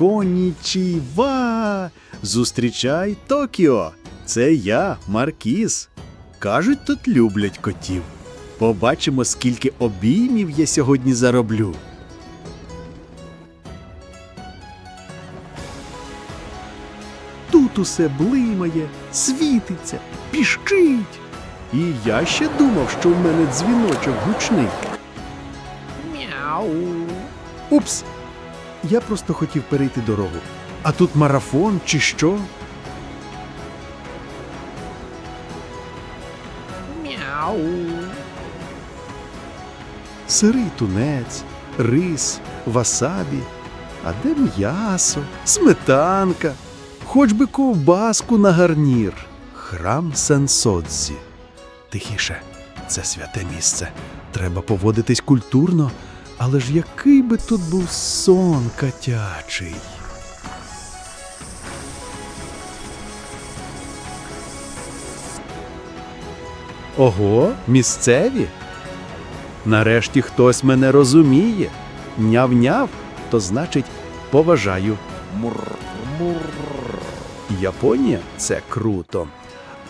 Конічіва! Зустрічай Токіо! Це я, Маркіз. Кажуть, тут люблять котів. Побачимо, скільки обіймів я сьогодні зароблю. Тут усе блимає, світиться, піщить. І я ще думав, що в мене дзвіночок гучний. Мяу. Упс. Я просто хотів перейти дорогу. А тут марафон чи що? Мяу. Сирий тунець, рис, васабі. А де м'ясо, сметанка, хоч би ковбаску на гарнір. Храм Сенсодзі. Тихіше, це святе місце. Треба поводитись культурно, але ж який би тут був сон котячий. Ого, місцеві? Нарешті хтось мене розуміє. Няв-няв, то значить поважаю. Мур-мур. Японія це круто.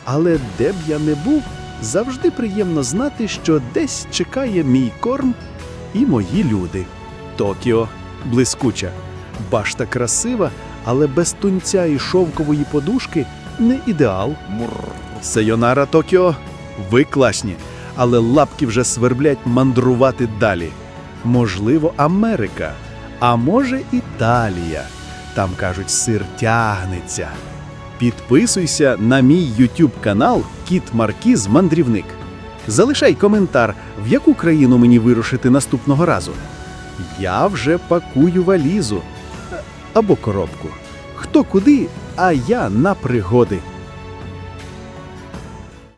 Але де б я не був, завжди приємно знати, що десь чекає мій корм і мої люди. Токіо блискуча. Башта красива, але без тунця і шовкової подушки не ідеал. Сайонара Токіо, ви класні, але лапки вже сверблять мандрувати далі. Можливо, Америка, а може Італія. Там кажуть, сир тягнеться. Підписуйся на мій YouTube канал Кіт Маркіз Мандрівник. Залишай коментар, в яку країну мені вирушити наступного разу. Я вже пакую валізу або коробку. Хто куди, а я на пригоди.